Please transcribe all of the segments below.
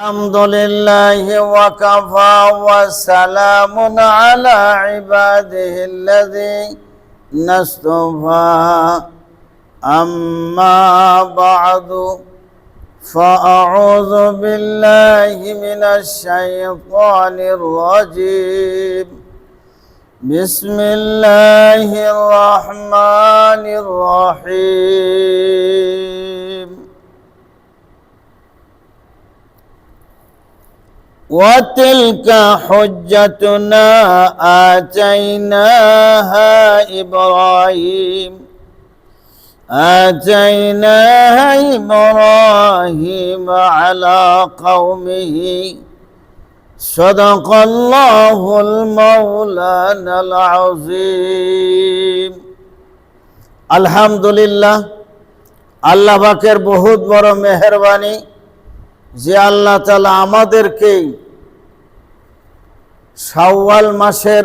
الحمد لله وكفى وسلام على عباده الذي نصطفى أما بعد فأعوذ بالله من الشيطان الرجيم بسم الله الرحمن الرحيم وتلك حجتنا آتيناها إبراهيم آتيناها إبراهيم على قومه صدق الله المولانا العظيم الحمد لله আল্লাহ পাকের বহুত বড় মেহরবানি যে আল্লাহ তালা আমাদেরকে শাওয়াল মাসের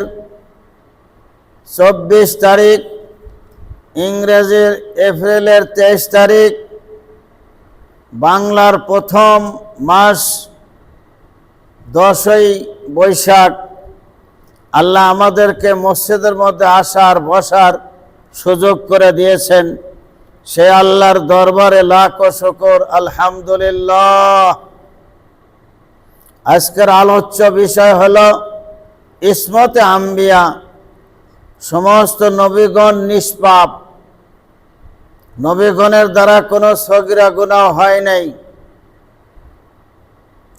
চব্বিশ তারিখ, ইংরেজির এপ্রিলের তেইশ তারিখ, বাংলার প্রথম মাস দশই বৈশাখ। আল্লাহ আমাদেরকে মসজিদের মধ্যে আসার, বসার সুযোগ করে দিয়েছেন। সে আল্লাহর দরবারে লাখ শকর, আলহামদুলিল্লাহ। আজকের আলোচ্য বিষয় হল ইসমতে আম্বিয়া, সমস্ত নবীগণ নিষ্পাপ। নবীগণের দ্বারা কোনো সগিরা গুণা হয় নাই।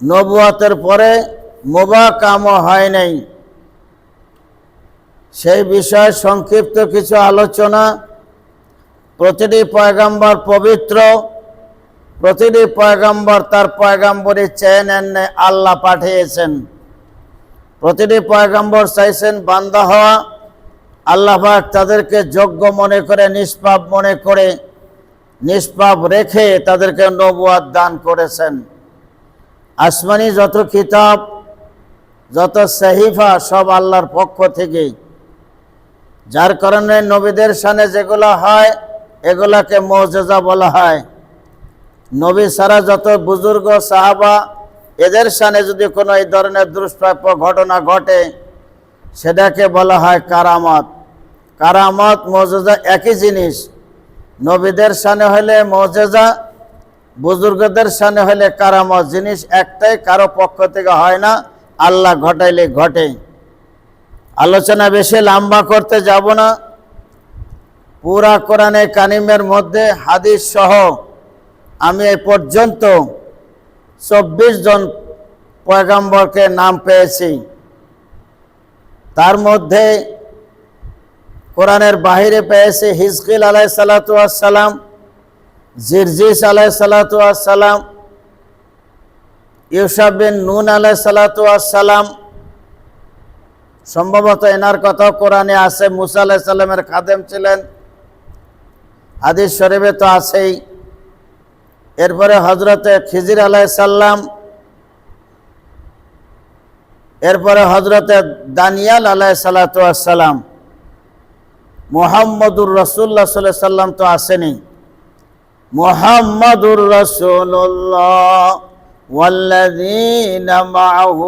নবুয়াতের পরে মোবা কামও হয় নাই। সেই বিষয়ে সংক্ষিপ্ত কিছু আলোচনা। প্রতিটি পয়গাম্বর পবিত্র, প্রতিটি পয়গাম্বর তার পয়গাম্বরী চেয়ে নেন আল্লাহ পাঠিয়েছেন। প্রতিটি পয়গাম্বর চাইছেন বান্দা হওয়া। আল্লাহবাক তাদেরকে যোগ্য মনে করে, নিষ্পাপ মনে করে, নিষ্পাপ রেখে তাদেরকে নবুয়াদ দান করেছেন। আসমানি যত কিতাব, যত সাহিফা সব আল্লাহর পক্ষ থেকে। যার কারণে নবীদের সানে যেগুলো হয়, এগুলাকে মৌজেজা বলা হয়। নবী সারা যত বুজুর্গ, সাহাবা এদের সানে যদি কোনো এই ধরনের দুষ্প্রাপ্য ঘটনা ঘটে, সেটাকে বলা হয় কারামত। কারামত, মৌজেজা একই জিনিস। নবীদের সানে হলে মৌজেজা, বুজুর্গদের সামনে হলে কারামত। জিনিস একটাই, কারও পক্ষ থেকে হয় না, আল্লাহ ঘটাইলে ঘটে। আলোচনা বেশি লম্বা করতে যাব না। পুরা কোরআনে কানিমের মধ্যে হাদিস সহ আমি এ পর্যন্ত চব্বিশ জন পয়গাম্বরকে নাম পেয়েছি। তার মধ্যে কোরআনের বাহিরে পেয়েছি হিজকিল আলাই সালাতাম জিরজিস আলাই সালাতাম ইউসাফ বিন নুন আলাই সালাতাম সম্ভবত এনার কথা কোরআনে আছে, মুসা আলাহ সাল্লামের খাদেম ছিলেন। হাদিস শরীফে তো আছেই। এরপরে হজরতে খিজির আলাহ সাল্লাম এরপরে হজরতে দানিয়াল আলাহ সালাতাম মোহাম্মদুর রসুল্লাহ সাল্লাম তো আসেনি মোহাম্মদুর রসুল্লাহ والذين معه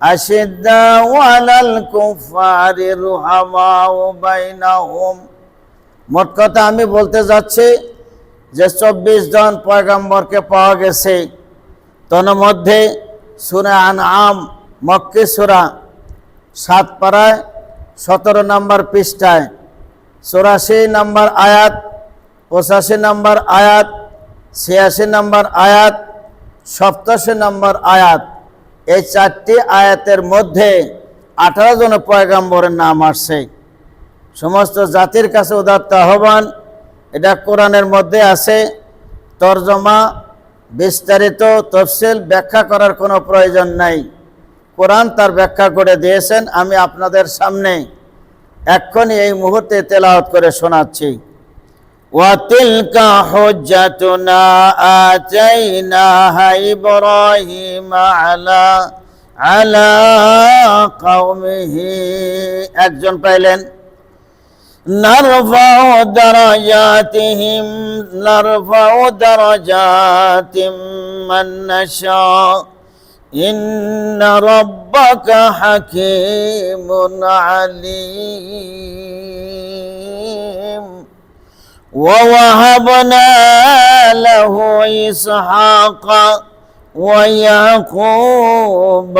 أشداء على الكفار رحماء بينهم মোট কথা আমি বলতে যাচ্ছি যে চব্বিশ জন পয়গাম্বরকে পাওয়া গেছে, তন্মধ্যে সুরে আন আম মক্কি সুরা সাত পাড়ায় সতেরো নম্বর পৃষ্ঠায়, চৌরাশি নম্বর আয়াত, পঁচাশি নম্বর আয়াত, ছিয়াশি নম্বর আয়াত, সপ্তাশি নম্বর আয়াত। এই চারটি আয়াতের মধ্যে আঠারো জন পয়গাম্বরের নাম আসছে। সমস্ত জাতির কাছে উদাত্ত আহ্বান এটা কোরআনের মধ্যে আছে তর্জমা বিস্তারিত তফসিল ব্যাখ্যা করার কোনো প্রয়োজন নাই কোরআন তার ব্যাখ্যা করে দিয়েছেন আমি আপনাদের সামনে এক্ষুনি এই মুহূর্তে তেলাওয়াত করে শোনাচ্ছি وتلك حجتنا آتيناها إبراهيم على على قومه একজন পাইলেন نرفع درجاتهم نرفع درجات من نشاء. إن ربك حكيم عليم. ووهبنا له إسحاق ويعقوب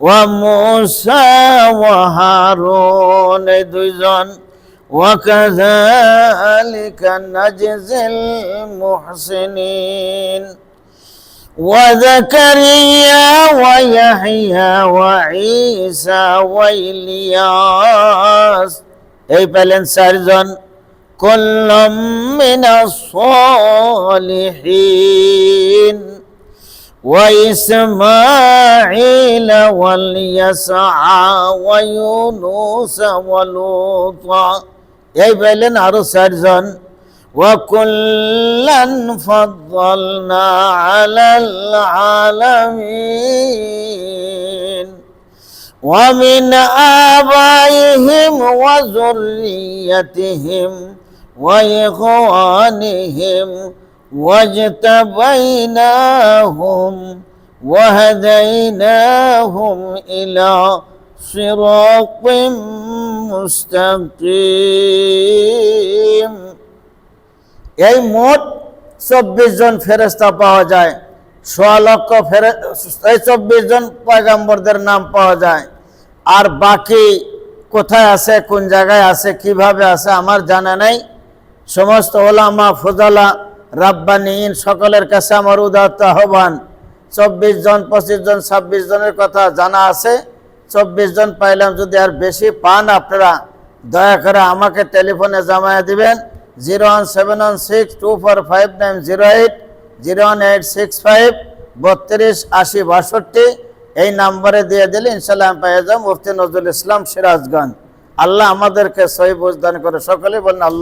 وموسى وهارون এই দুইজন وكذلك نجزي المحسنين وزكريا ويحيى وعيسى وإلياس এই পেলেন চারজন كل من الصالحين وإسماعيل واليسع ويونس ولوطا এই পেলেন আরো চারজন وكلا فضلنا على العالمين ومن آبائهم وذريتهم وإخوانهم واجتبيناهم وهديناهم إلى صراط مستقيم এই মোট চব্বিশ জন ফেরেস্তা পাওয়া যায় সোয়া লক্ষ ফেরে এই চব্বিশ জন পয়গাম্বরদের নাম পাওয়া যায় আর বাকি কোথায় আছে কোন জায়গায় আছে কিভাবে আছে আমার জানা নেই সমস্ত ওলামা ফুজালা রাব্বানিন সকলের কাছে আমার উদাত্ত আহ্বান। চব্বিশ জন, পঁচিশ জন, ছাব্বিশ জনের কথা জানা আছে। চব্বিশ জন পাইলাম, যদি আর বেশি পান আপনারা, দয়া করে আমাকে টেলিফোনে জামায়া দিবেন। Zero one seven one six two four five nine zero eight, zero one eight six five, বত্রিশ আশি বাষট্টি। এই নাম্বারে দিয়ে দিলে ইনশাল্লাহ আমি পেয়ে যাব, মুফতি নজরুল ইসলাম সিরাজগঞ্জ। আল্লাহ আমাদেরকে সহি করে, সকলে বলেন আল্লাহ